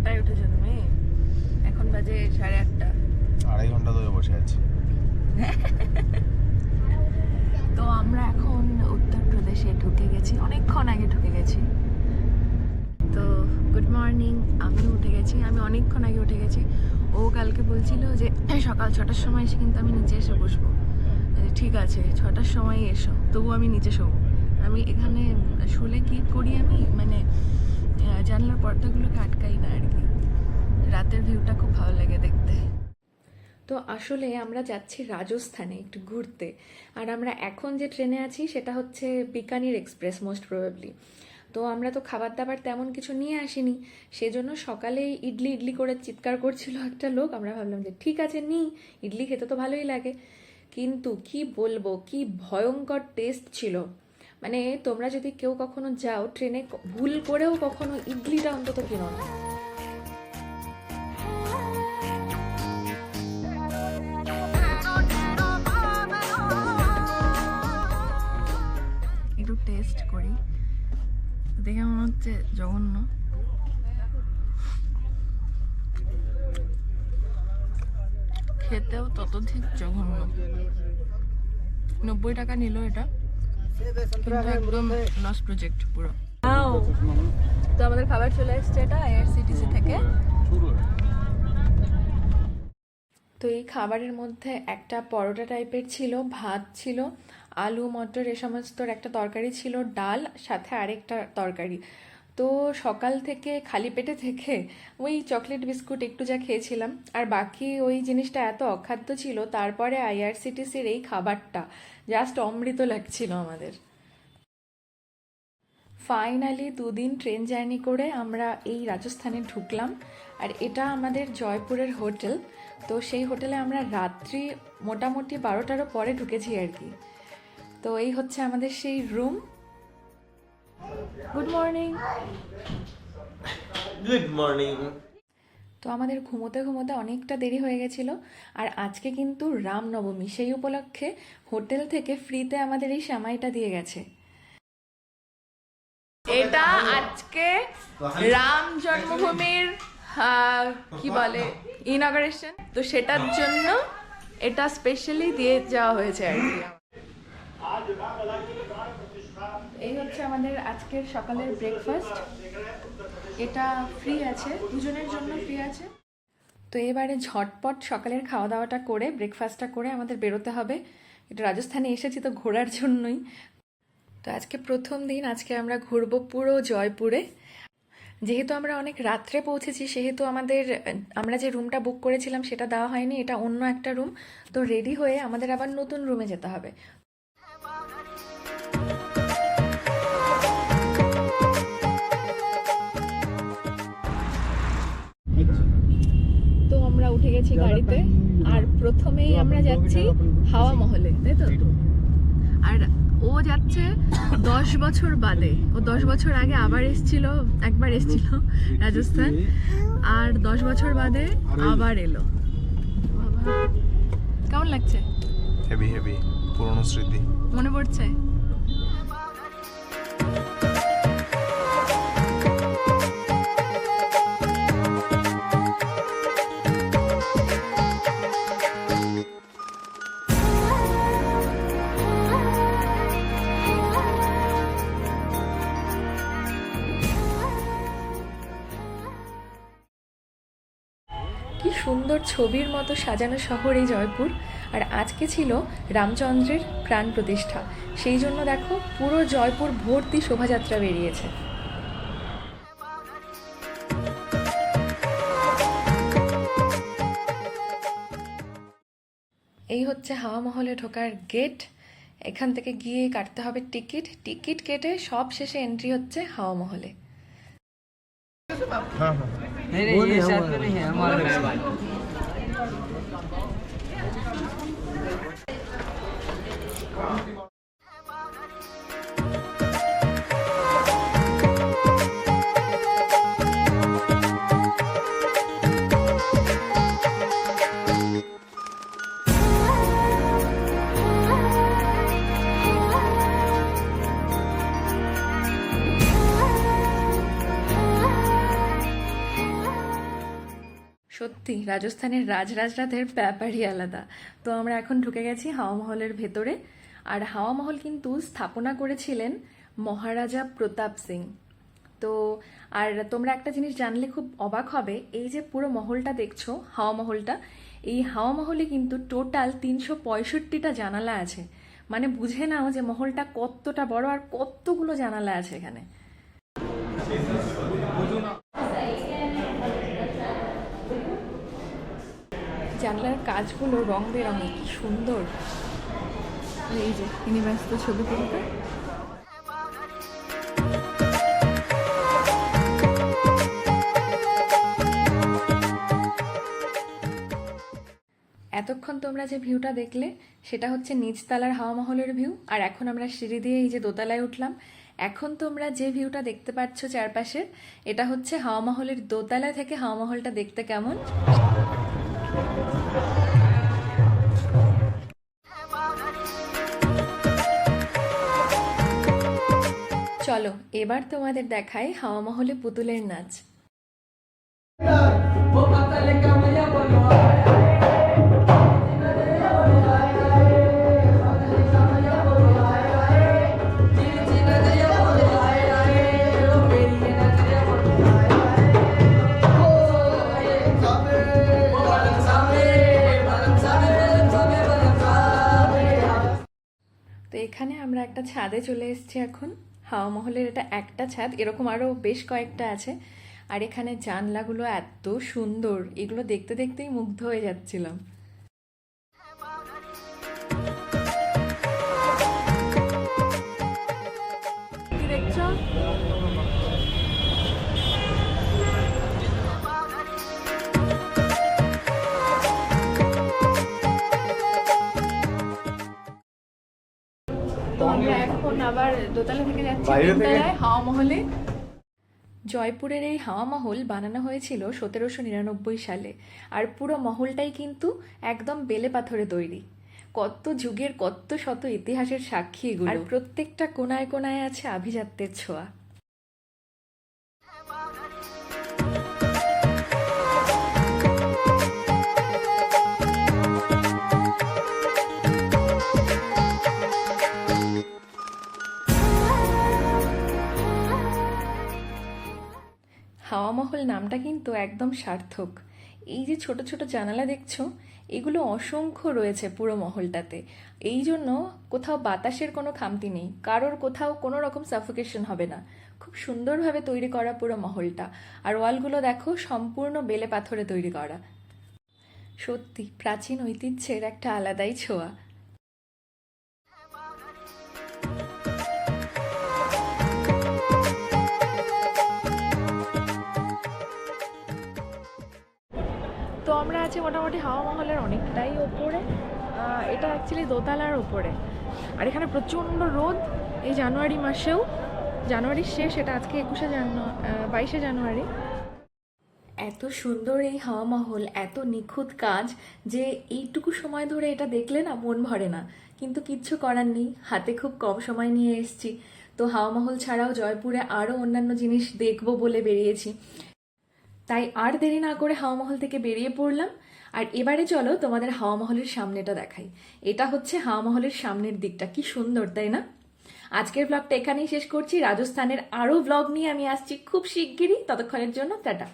ছটায় উঠেছো তুমি? এখন বাজে সাড়ে আটটা। আড়াই ঘণ্টা ধরে বসে আছি। তো আমরা এখন উত্তরপ্রদেশে ঢুকে গেছি অনেকক্ষণ আগে ঢুকে গেছি। তো গুড মর্নিং আমি উঠে গেছি আমি অনেকক্ষণ আগে উঠে গেছি। ও কালকে বলছিল যে সকাল ছটার সময় এসে কিন্তু আমি নিচে এসে বসবো। ঠিক আছে ছটার সময় এসো তবু আমি নিচে শোবো। আমি এখানে শুলে কি করি আমি? মানে জানলার পর্দাগুলোকে আটকাই না আর কি। রাতের ভিউটা খুব ভালো লাগে দেখতে। তো আসলে আমরা যাচ্ছি রাজস্থানে একটু ঘুরতে। আর আমরা এখন যে ট্রেনে আছি, সেটা হচ্ছে বিকানির এক্সপ্রেস মোস্ট প্রবাবলি তো আমরা তো খাবার দাবার তেমন কিছু নিয়ে আসিনি। সেজন্য সকালে ইডলি ইডলি করে চিৎকার করছিল একটা লোক। আমরা ভাবলাম যে, ঠিক আছে নিই ইডলি খেতে তো ভালোই লাগে। কিন্তু কি বলব, কি ভয়ঙ্কর টেস্ট ছিল। মানে তোমরা যদি কেউ কখনো যাও, ট্রেনে ভুল করেও কখনো ইডলিটা অন্তত কিনো না। একটু টেস্ট করি। দেখে মনে হচ্ছে জঘন্য। খেতেও ততোধিক জঘন্য। নব্বই টাকা নিল এটা। কিন্তু একদম লস প্রজেক্ট পুরো। তো আমাদের খাবার চলে এসছে এটা আইআরসিটিসি থেকে। তো এই খাবারের মধ্যে একটা পরোটা টাইপের ছিল ভাত ছিল আলু মটর এ সমস্তর একটা তরকারি ছিল ডাল সাথে আরেকটা তরকারি। তো সকাল থেকে, খালি পেটে থেকে ওই চকলেট বিস্কুট একটু যা খেয়েছিলাম। আর বাকি ওই জিনিসটা এত অখাদ্য ছিল, তারপরে আইআরসিটিসির এই খাবারটা জাস্ট অমৃত লাগছিল আমাদের। ফাইনালি দুদিন ট্রেন জার্নি করে আমরা এই রাজস্থানে ঢুকলাম। আর এটা আমাদের জয়পুরের হোটেল। তো সেই হোটেলে আমরা রাত্রি মোটামুটি বারোটারও পরে ঢুকেছি আর কি। তো এই হচ্ছে আমাদের সেই room good morning good morning তো আমাদের ঘুমোতে ঘুমোতে অনেকটা দেরি হয়ে গেছিল আর আজকে কিন্তু রামনবমী সেই উপলক্ষে হোটেল থেকে ফ্রিতে আমাদের এই সামাইটা দিয়ে গেছে। এটা আজকে রাম জন্মভূমির কি বলে ইনগ্রেশন তো সেটার জন্য এটা স্পেশালি দিয়ে যাওয়া হয়েছে আর কি। এই হচ্ছে আমাদের আজকের সকালের ব্রেকফাস্ট এটা ফ্রি আছে, দুজনের জন্য ফ্রি আছে। তো এবারে ঝটপট সকালের খাওয়া দাওয়াটা করে ব্রেকফাস্টটা করে আমাদের বেরোতে হবে। এটা রাজস্থানে এসেছি তো ঘোরার জন্যই। তো আজকে প্রথম দিন, আজকে আমরা ঘুরবো পুরো জয়পুরে। যেহেতু আমরা অনেক রাত্রে পৌঁছেছি, সেহেতু আমাদের, আমরা যে রুমটা বুক করেছিলাম সেটা দেওয়া হয়নি, এটা অন্য একটা রুম তো রেডি হয়ে আমাদের আবার নতুন রুমে যেতে হবে। গাড়িতে আর প্রথমেই আমরা যাচ্ছি হাওয়া মহলে তাই তো? আর ও যাচ্ছে দশ বছর বাদে। ও দশ বছর আগে আবার এসছিল একবার এসছিল রাজস্থান। আর দশ বছর বাদে আবার এলো। কেমন লাগছে? হেভি হেভি পুরনো স্মৃতি। মনে পড়ছে? ছবির মতো সাজানো শহর এই জয়পুর আর আজকে ছিল রামচন্দ্রের প্রাণ প্রতিষ্ঠা সেই জন্য দেখো পুরো জয়পুর ভর্তি শোভাযাত্রা বেরিয়েছে এই হচ্ছে হাওয়া মহলে ঢোকার গেট এখান থেকে গিয়ে কাটতে হবে টিকিট টিকিট কেটে সব শেষে এন্ট্রি হচ্ছে হাওয়া মহলে সত্যি, রাজস্থানের রাজরাজরাতের ব্যাপারই আলাদা। তো আমরা এখন ঢুকে গেছি হাওয়া মহলের ভেতরে। আর হাওয়া মহল কিন্তু স্থাপনা করেছিলেন মহারাজা প্রতাপ সিং। তো, আর তোমরা একটা জিনিস জানলে খুব অবাক হবে, এই যে পুরো মহলটা দেখছ, হাওয়া মহলটা, এই হাওয়া মহলে কিন্তু টোটাল তিনশো পঁয়ষট্টিটা জানালা আছে। মানে বুঝে নাও যে মহলটা কতটা বড় আর কতগুলো জানালা আছে এখানে। জানলার কাজগুলো রং বেরঙে কি সুন্দর। এই যে ইনি ব্যস্ত ছবি তুলতে। এতক্ষণ তোমরা যে ভিউটা দেখলে, সেটা হচ্ছে নিচতলার হাওয়া মহলের ভিউ, আর এখন আমরা সিঁড়ি দিয়ে এই যে দোতলায় উঠলাম। এখন তোমরা যে ভিউটা দেখতে পাচ্ছ চারপাশের এটা হচ্ছে হাওয়া মহলের দোতলা থেকে হাওয়া মহলটা দেখতে কেমন? চলো এবার তোমাদের দেখাই হাওয়া মহলে পুতুলের নাচ। একটা ছাদে চলে এসেছি এখন। হাওয়া মহলের এটা একটা ছাদ, এরকম আরও বেশ কয়েকটা আছে। আর এখানে জানলাগুলো এত সুন্দর, এগুলো দেখতে দেখতেই মুগ্ধ হয়ে যাচ্ছিলাম। হাওয়া মহলে জয়পুরের এই হাওয়া মহল বানানো হয়েছিল সতেরোশো নিরানব্বই সালে। আর পুরো মহলটাই কিন্তু একদম বেলে পাথরে তৈরি। কত যুগের কত শত ইতিহাসের সাক্ষী এগুলো। আর প্রত্যেকটা কোনায় কোনায় আছে আভিজাত্যের ছোঁয়া। হাওয়া মহল নামটা কিন্তু একদম সার্থক। এই যে ছোট ছোট জানালা দেখছ, এগুলো অসংখ্য রয়েছে পুরো মহলটাতে। এই জন্য কোথাও বাতাসের কোনো খামতি নেই, কারোর কোথাও কোনো রকম সাফোকেশন হবে না। খুব সুন্দরভাবে তৈরি করা পুরো মহলটা। আর ওয়ালগুলো দেখো, সম্পূর্ণ বেলে পাথরে তৈরি করা। সত্যি, প্রাচীন ঐতিহ্যের একটা আলাদাই ছোঁয়া। আছি মোটামুটি হাওয়া মহলের অনেকটাই ওপরে। এটা অ্যাকচুয়ালি দোতলার ওপরে। আর এখানে প্রচণ্ড রোদ এই জানুয়ারি মাসেও। জানুয়ারির শেষ, এটা আজকে একুশে জানু বাইশে জানুয়ারি। এত সুন্দর এই হাওয়া মহল এত নিখুঁত কাজ যে এইটুকু সময় ধরে এটা দেখলে না মন ভরে না। কিন্তু কিচ্ছু করার নেই, হাতে খুব কম সময় নিয়ে এসেছি। তো হাওয়া মহল ছাড়াও জয়পুরে আরও অন্যান্য জিনিস দেখব বলে বেরিয়েছি। তাই আর দেরি না করে হাওয়া মহল থেকে বেরিয়ে পড়লাম। আর এবারে চলো তোমাদের হাওয়া মহলের সামনেটা দেখাই। এটা হচ্ছে হাওয়া মহলের সামনের দিকটা। কি সুন্দর, তাই না? আজকের ব্লগটা এখানেই শেষ করছি। রাজস্থানের আরও ব্লগ নিয়ে আমি আসছি খুব শিগগিরই। ততক্ষণের জন্য টাটা।